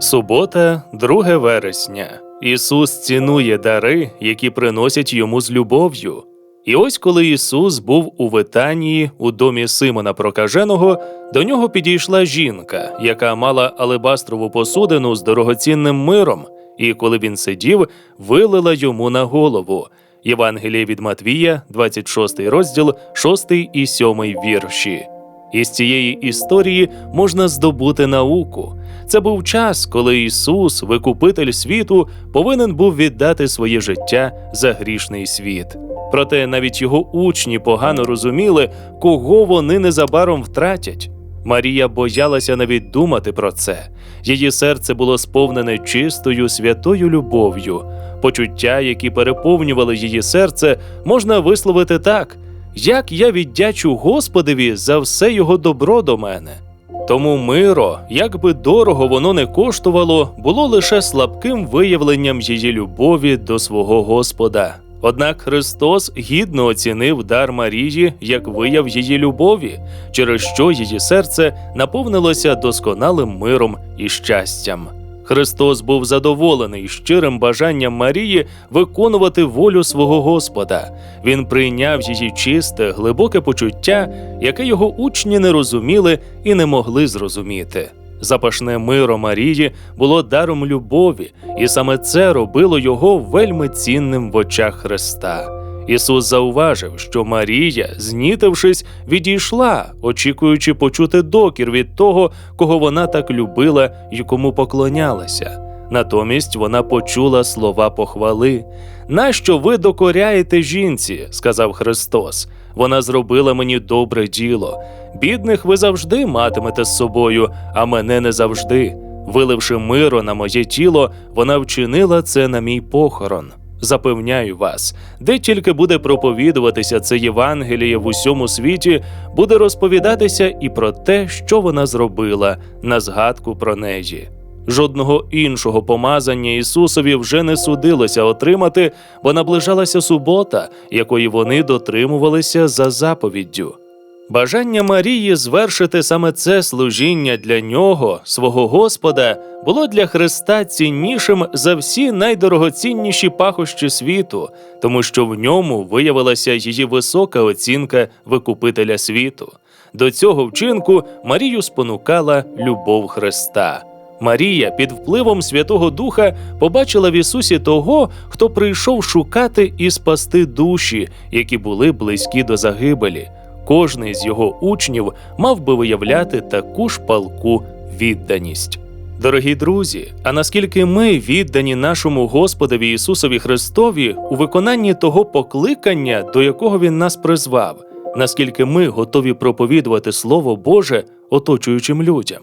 Субота, 2 вересня. Ісус цінує дари, які приносять йому з любов'ю. І ось коли Ісус був у Витанії, у домі Симона Прокаженого, до нього підійшла жінка, яка мала алебастрову посудину з дорогоцінним миром, і коли він сидів, вилила йому на голову. Євангеліє від Матвія, 26 розділ, 6 і 7 вірші. Із цієї історії можна здобути науку. Це був час, коли Ісус, викупитель світу, повинен був віддати своє життя за грішний світ. Проте навіть його учні погано розуміли, кого вони незабаром втратять. Марія боялася навіть думати про це. Її серце було сповнене чистою святою любов'ю. Почуття, які переповнювали її серце, можна висловити так: як я віддячу Господеві за все його добро до мене. Тому миро, як би дорого воно не коштувало, було лише слабким виявленням її любові до свого Господа. Однак Христос гідно оцінив дар Марії як вияв її любові, через що її серце наповнилося досконалим миром і щастям. Христос був задоволений щирим бажанням Марії виконувати волю свого Господа. Він прийняв її чисте, глибоке почуття, яке його учні не розуміли і не могли зрозуміти. Запашне миро Марії було даром любові, і саме це робило його вельми цінним в очах Христа. Ісус зауважив, що Марія, знітившись, відійшла, очікуючи почути докір від того, кого вона так любила і кому поклонялася. Натомість вона почула слова похвали. Нащо ви докоряєте жінці? сказав Христос. Вона зробила мені добре діло. Бідних ви завжди матимете з собою, а мене не завжди. Виливши миро на моє тіло, вона вчинила це на мій похорон. Запевняю вас, де тільки буде проповідуватися це Євангеліє в усьому світі, буде розповідатися і про те, що вона зробила, на згадку про неї. Жодного іншого помазання Ісусові вже не судилося отримати, бо наближалася субота, якої вони дотримувалися за заповіддю. Бажання Марії звершити саме це служіння для нього, свого Господа, було для Христа ціннішим за всі найдорогоцінніші пахощі світу, тому що в ньому виявилася її висока оцінка викупителя світу. До цього вчинку Марію спонукала любов Христа. Марія під впливом Святого Духа побачила в Ісусі того, хто прийшов шукати і спасти душі, які були близькі до загибелі. Кожний з його учнів мав би виявляти таку ж палку відданість. Дорогі друзі, а наскільки ми віддані нашому Господові Ісусові Христові у виконанні того покликання, до якого Він нас призвав, наскільки ми готові проповідувати Слово Боже оточуючим людям?